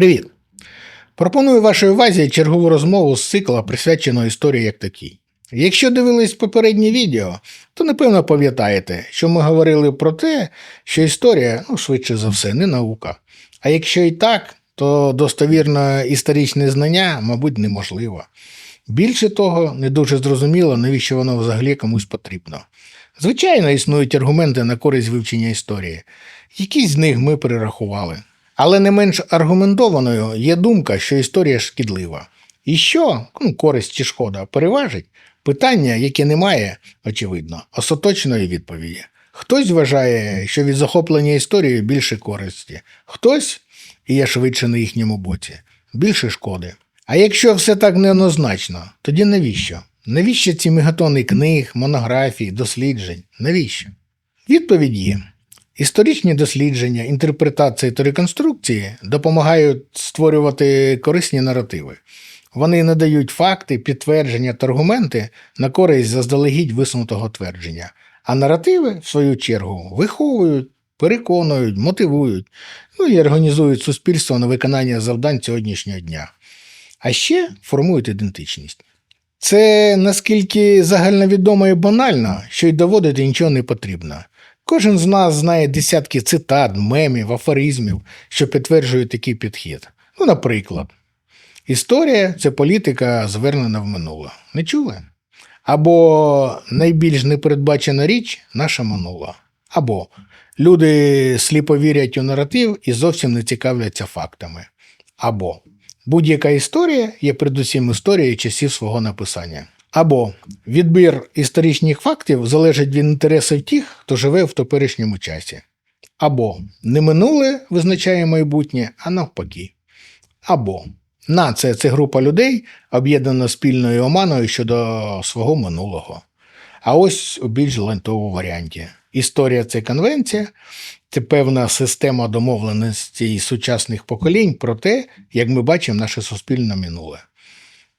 Привіт! Пропоную вашій увазі чергову розмову з цикла, присвяченого історії як такій. Якщо дивились попереднє відео, то напевно пам'ятаєте, що ми говорили про те, що історія, ну, швидше за все, не наука. А якщо і так, то достовірне історичне знання, мабуть, неможливо. Більше того, не дуже зрозуміло, навіщо воно взагалі комусь потрібно. Звичайно, існують аргументи на користь вивчення історії. Якісь з них ми перерахували. Але не менш аргументованою є думка, що історія шкідлива. І що, ну, користь чи шкода, переважить питання, яке не має, очевидно, остаточної відповіді. Хтось вважає, що від захоплення історією більше користі, хтось, і я швидше на їхньому боці, більше шкоди. А якщо все так неоднозначно, тоді навіщо? Навіщо ці мегатони книг, монографій, досліджень? Навіщо? Відповідь є. Історичні дослідження, інтерпретації та реконструкції допомагають створювати корисні наративи. Вони надають факти, підтвердження та аргументи на користь заздалегідь висунутого твердження. А наративи, в свою чергу, виховують, переконують, мотивують, ну і організують суспільство на виконання завдань сьогоднішнього дня. А ще формують ідентичність. Це наскільки загальновідомо і банально, що й доводити нічого не потрібно. Кожен з нас знає десятки цитат, мемів, афоризмів, що підтверджують такий підхід. Ну, наприклад, історія це політика, звернена в минуле. Не чули? Або найбільш непередбачена річ наша минула. Або люди сліпо вірять у наратив і зовсім не цікавляться фактами. Або будь-яка історія є передусім історією часів свого написання. Або відбір історичних фактів залежить від інтересів тих, хто живе в теперішньому часі. Або не минуле визначає майбутнє, а навпаки. Або нація це група людей, об'єднана спільною оманою щодо свого минулого. А ось у більш лентовому варіанті. Історія це конвенція, це певна система домовленостей сучасних поколінь про те, як ми бачимо наше суспільне минуле.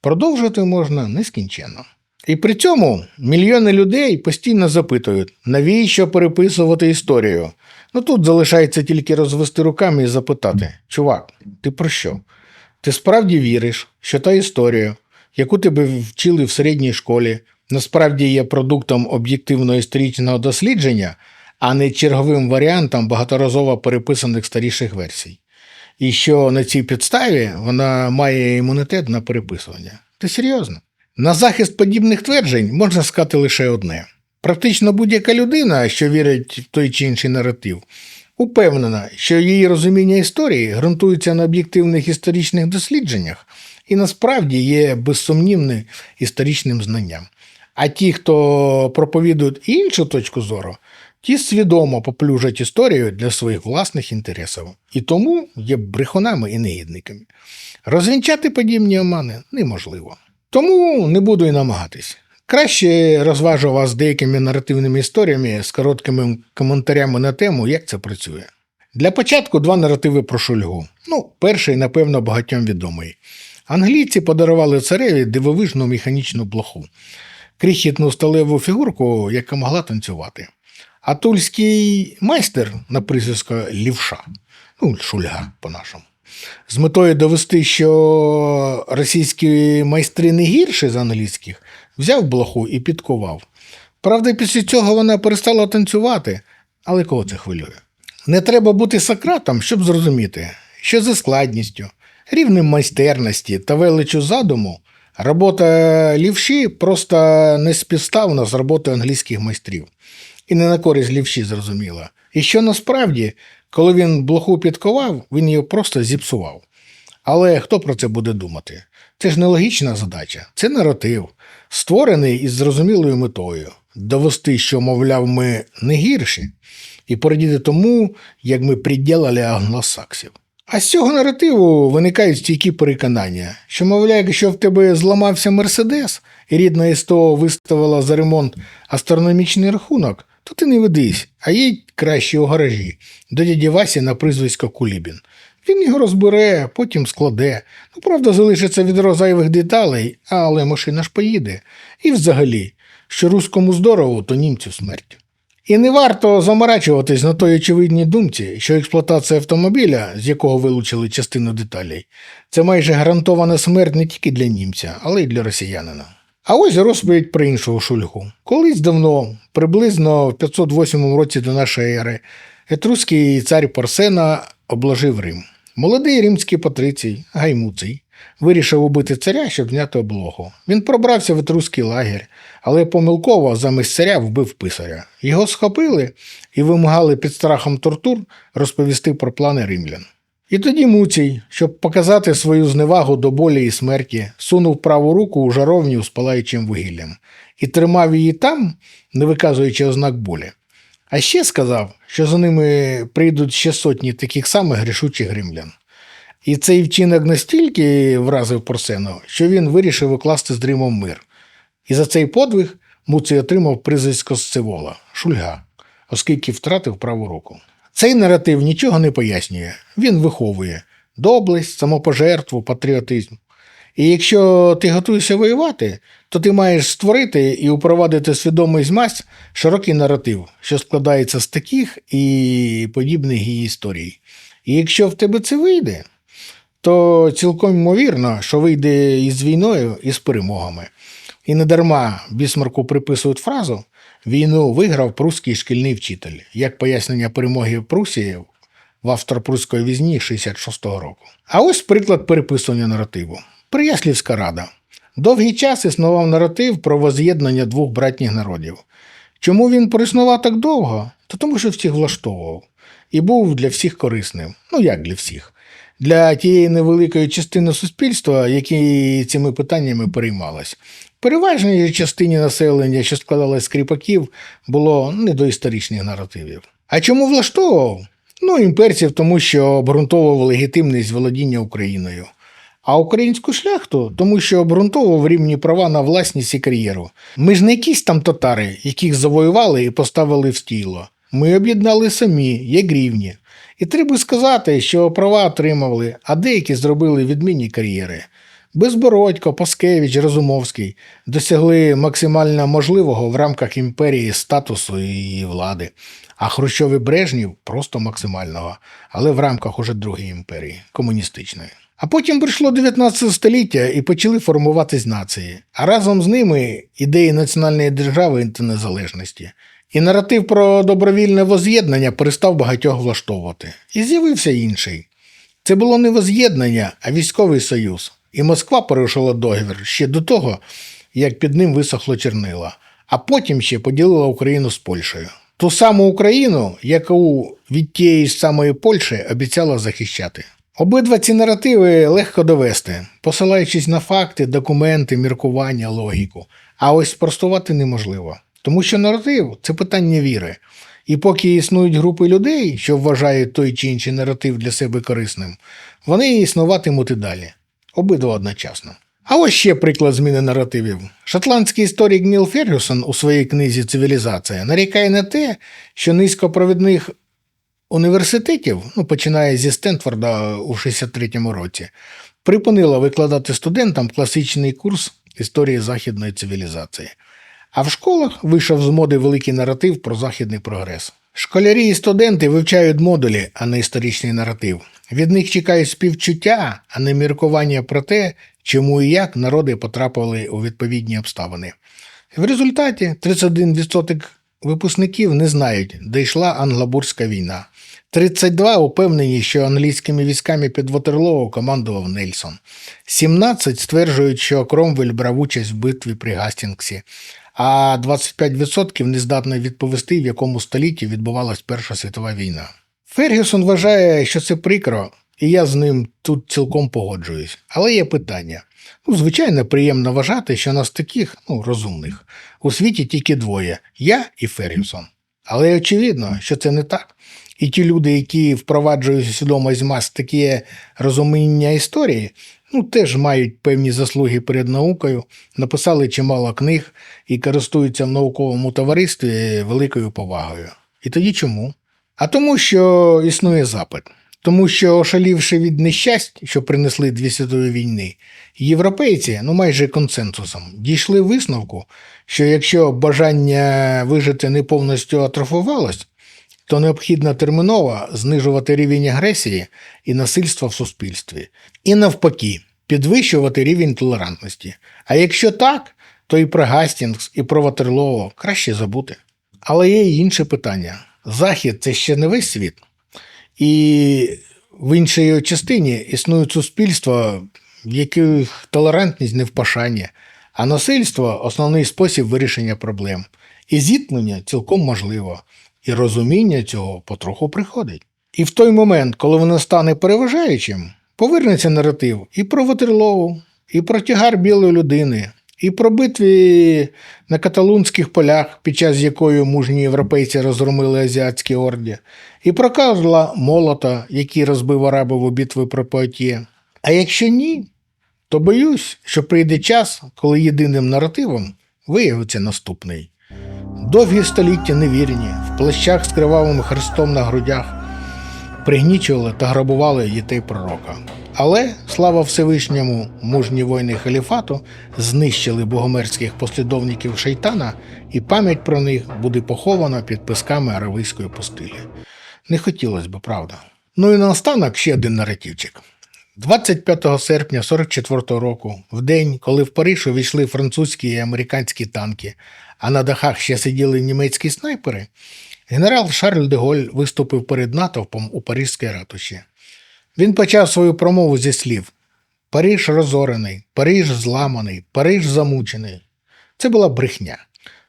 Продовжувати можна нескінченно. І при цьому мільйони людей постійно запитують, навіщо переписувати історію. Ну тут залишається тільки розвести руками і запитати: чувак, ти про що? Ти справді віриш, що та історія, яку тебе вчили в середній школі, насправді є продуктом об'єктивного історичного дослідження, а не черговим варіантом багаторазово переписаних старіших версій. І що на цій підставі вона має імунітет на переписування. Ти серйозно? На захист подібних тверджень можна сказати лише одне: практично будь-яка людина, що вірить в той чи інший наратив, упевнена, що її розуміння історії ґрунтується на об'єктивних історичних дослідженнях і насправді є безсумнівним історичним знанням. А ті, хто проповідують іншу точку зору, ті свідомо поплюжать історію для своїх власних інтересів і тому є брехунами і негідниками. Розвінчати подібні омани неможливо. Тому не буду і намагатись. Краще розважу вас деякими наративними історіями з короткими коментарями на тему, як це працює. Для початку два наративи про шульгу. Ну, перший, напевно, багатьом відомий. Англійці подарували цареві дивовижну механічну блоху, крихітну сталеву фігурку, яка могла танцювати. А тульський майстер на прізвисько лівша, ну, шульга по-нашому, з метою довести, що російські майстри не гірші за англійських, взяв блоху і підкував. Правда, після цього вона перестала танцювати, але кого це хвилює? Не треба бути Сократом, щоб зрозуміти, що за складністю, рівнем майстерності та величу задуму робота лівші просто не співставна з роботою англійських майстрів. І не на користь лівші зрозуміла. І що насправді, коли він блоху підковав, він її просто зіпсував. Але хто про це буде думати? Це ж нелогічна задача, це наратив, створений із зрозумілою метою довести, що, мовляв, ми не гірші, і порадіти тому, як ми приділили англосаксів. А з цього наративу виникають стійкі переконання, що, мовляв, якщо в тебе зламався Мерседес, і рідна СТО виставила за ремонт астрономічний рахунок, то ти не ведись, а їдь краще у гаражі, до дяді Васі на прізвисько Кулібін. Він його розбере, потім складе. Ну, правда, залишиться відро зайвих деталей, але машина ж поїде. І взагалі, що руському здорово, то німцю смерть. І не варто заморачуватись на той очевидній думці, що експлуатація автомобіля, з якого вилучили частину деталей, це майже гарантована смерть не тільки для німця, але й для росіянина. А ось розповідь про іншого шульгу. Колись давно, приблизно в 508 році до нашої ери, етруський цар Парсена обложив Рим. Молодий римський патрицій Гаймуций вирішив убити царя, щоб зняти облогу. Він пробрався в етруський лагерь, але помилково замість царя вбив писаря. Його схопили і вимагали під страхом тортур розповісти про плани римлян. І тоді Муцій, щоб показати свою зневагу до болі і смерті, сунув праву руку у жаровню з палаючим вугіллям і тримав її там, не виказуючи ознак болі. А ще сказав, що за ними прийдуть ще сотні таких самих грішучих римлян. І цей вчинок настільки вразив Порсену, що він вирішив укласти з Римом мир. І за цей подвиг Муций отримав прізвисько Сцевола Шульга, оскільки втратив праву руку. Цей наратив нічого не пояснює. Він виховує доблесть, самопожертву, патріотизм. І якщо ти готуєшся воювати, то ти маєш створити і упровадити свідомість мась широкий наратив, що складається з таких і подібних її історій. І якщо в тебе це вийде, то цілком ймовірно, що вийде із війною і з перемогами. І не дарма Бісмарку приписують фразу Війну виграв прусський шкільний вчитель, як пояснення перемоги Прусії в автор-прусської візні 66-го року. А ось приклад переписування наративу. Прияслівська рада. Довгий час існував наратив про воз'єднання двох братніх народів. Чому він проіснував так довго? Та тому, що всіх влаштовував і був для всіх корисним. Ну як для всіх? Для тієї невеликої частини суспільства, які цими питаннями переймалась. Переважній частині населення, що складалось з кріпаків, було не до історичних наративів. А чому влаштовував? Ну, імперців, тому що обґрунтовував легітимність володіння Україною. А українську шляхту, тому що обґрунтовував рівні права на власність і кар'єру. Ми ж не якісь там татари, яких завоювали і поставили в стіло. Ми об'єднали самі, як рівні. І треба сказати, що права отримали, а деякі зробили відмінні кар'єри. Безбородько, Паскевич, Розумовський досягли максимально можливого в рамках імперії статусу і влади, а Хрущов і Брежнів просто максимального, але в рамках уже другої імперії комуністичної. А потім прийшло 19 століття і почали формуватись нації, а разом з ними ідеї національної держави та незалежності. І наратив про добровільне воз'єднання перестав багатьох влаштовувати. І з'явився інший. Це було не воз'єднання, а військовий союз. І Москва порушила договір ще до того, як під ним висохло чернила, а потім ще поділила Україну з Польщею. Ту саму Україну, яку від тієї самої Польщі обіцяла захищати. Обидва ці наративи легко довести, посилаючись на факти, документи, міркування, логіку. А ось спростувати неможливо. Тому що наратив це питання віри. І поки існують групи людей, що вважають той чи інший наратив для себе корисним, вони існуватимуть і далі. Обидва одночасно. А ось ще приклад зміни наративів. Шотландський історик Ніл Фергюсон у своїй книзі Цивілізація нарікає на те, що низькопровідних університетів, ну, починає зі Стенфорда у 63-му році, припинила викладати студентам класичний курс історії західної цивілізації. А в школах вийшов з моди великий наратив про західний прогрес. Школярі і студенти вивчають модулі, а не історичний наратив. Від них чекають співчуття, а не міркування про те, чому і як народи потрапили у відповідні обставини. В результаті 31% випускників не знають, де йшла англобурська війна. 32 упевнені, що англійськими військами під Ватерлоу командував Нельсон. 17 стверджують, що Кромвель брав участь в битві при Гастінгсі, а 25% не здатна відповісти, в якому столітті відбувалась Перша світова війна. Фергюсон вважає, що це прикро, і я з ним тут цілком погоджуюсь. Але є питання. Ну, звичайно, приємно вважати, що нас таких, ну, розумних, у світі тільки двоє я і Фергюсон. Але очевидно, що це не так. І ті люди, які впроваджують свідомість мас таке розуміння історії, ну теж мають певні заслуги перед наукою, написали чимало книг і користуються в науковому товаристві великою повагою. І тоді чому? А тому, що існує запит. Тому що, ошалівши від нещасть, що принесли дві світові війни, європейці, ну майже консенсусом, дійшли висновку, що якщо бажання вижити не повністю атрофувалось, то необхідно терміново знижувати рівень агресії і насильства в суспільстві. І навпаки, підвищувати рівень толерантності. А якщо так, то і про Гастінгс, і про Ватерлоо краще забути. Але є й інше питання. Захід це ще не весь світ. І в іншій частині існують суспільства, в яких толерантність не в пошані, а насильство основний спосіб вирішення проблем. І зіткнення цілком можливо, і розуміння цього потроху приходить. І в той момент, коли воно стане переважаючим, повернеться наратив і про Ватерлоу, і про тягар білої людини, і про битві на каталунських полях, під час якої мужні європейці розгромили азіатські орді, і про Карла Молота, який розбив арабів у битві про Поатє. А якщо ні, то боюсь, що прийде час, коли єдиним наративом виявиться наступний. Довгі століття невірні, в плащах з кривавим хрестом на грудях пригнічували та грабували дітей пророка. Але, слава Всевишньому, мужні воїни халіфату знищили богомерських послідовників шайтана, і пам'ять про них буде похована під писками аравійської пустелі. Не хотілося б, правда. Ну і наостанок ще один наративчик. 25 серпня 44 року, в день, коли в Париж увійшли французькі і американські танки, а на дахах ще сиділи німецькі снайпери, генерал Шарль де Голь виступив перед натовпом у Парижській ратуші. Він почав свою промову зі слів: Париж розорений, Париж зламаний, Париж замучений. Це була брехня.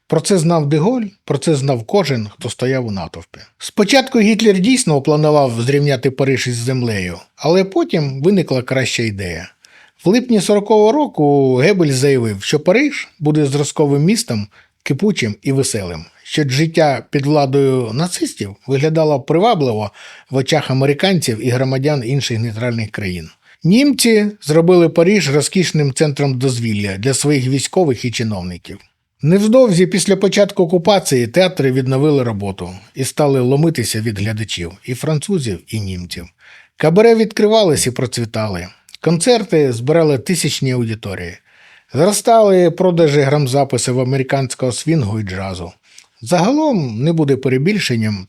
Про це знав Деголь, про це знав кожен, хто стояв у натовпі. Спочатку Гітлер дійсно планував зрівняти Париж із землею, але потім виникла краща ідея. В липні 40-го року Гебель заявив, що Париж буде зразковим містом, кипучим і веселим, що життя під владою нацистів виглядало привабливо в очах американців і громадян інших нейтральних країн. Німці зробили Париж розкішним центром дозвілля для своїх військових і чиновників. Невдовзі після початку окупації театри відновили роботу і стали ломитися від глядачів і французів, і німців. Кабаре відкривались і процвітали. Концерти збирали тисячні аудиторії. Зростали продажі грамзаписів американського свінгу і джазу. Загалом не буде перебільшенням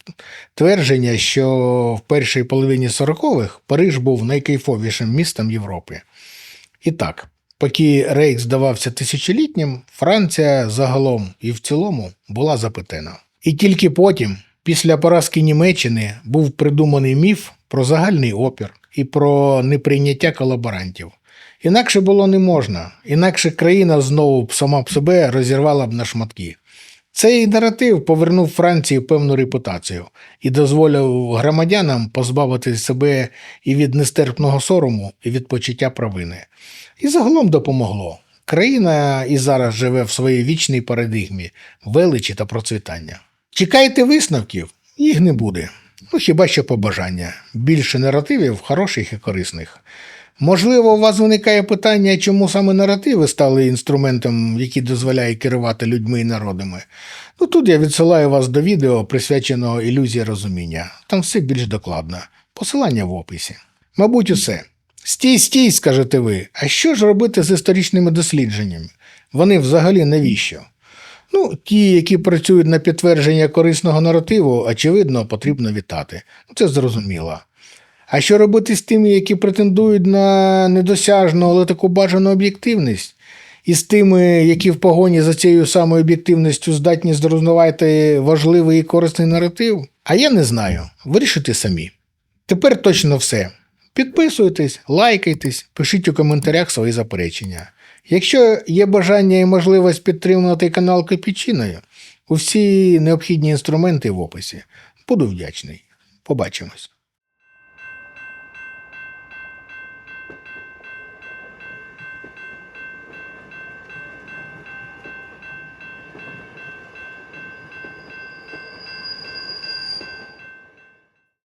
твердження, що в першій половині 40-х Париж був найкайфовішим містом Європи. І так, поки Рейх здавався тисячолітнім, Франція загалом і в цілому була запитана. І тільки потім, після поразки Німеччини, був придуманий міф про загальний опір і про неприйняття колаборантів. Інакше було не можна, інакше країна знову сама б себе розірвала б на шматки. Цей наратив повернув Франції певну репутацію і дозволив громадянам позбавити себе і від нестерпного сорому, і від почуття провини. І загалом допомогло. Країна і зараз живе в своїй вічній парадигмі величі та процвітання. Чекайте висновків, їх не буде. Ну хіба що побажання. Більше наративів хороших і корисних. Можливо, у вас виникає питання, чому саме наративи стали інструментом, який дозволяє керувати людьми і народами. Ну тут я відсилаю вас до відео, присвяченого ілюзії розуміння. Там все більш докладно. Посилання в описі. Мабуть, усе. Стій, стій, скажете ви. А що ж робити з історичними дослідженнями? Вони взагалі навіщо? Ну, ті, які працюють на підтвердження корисного наративу, очевидно, потрібно вітати. Це зрозуміло. А що робити з тими, які претендують на недосяжну, але таку бажану об'єктивність? І з тими, які в погоні за цією самою об'єктивністю здатні зруйнувати важливий і корисний наратив? А я не знаю. Вирішите самі. Тепер точно все. Підписуйтесь, лайкайтесь, пишіть у коментарях свої заперечення. Якщо є бажання і можливість підтримувати канал Капічиною, усі необхідні інструменти в описі. Буду вдячний. Побачимось.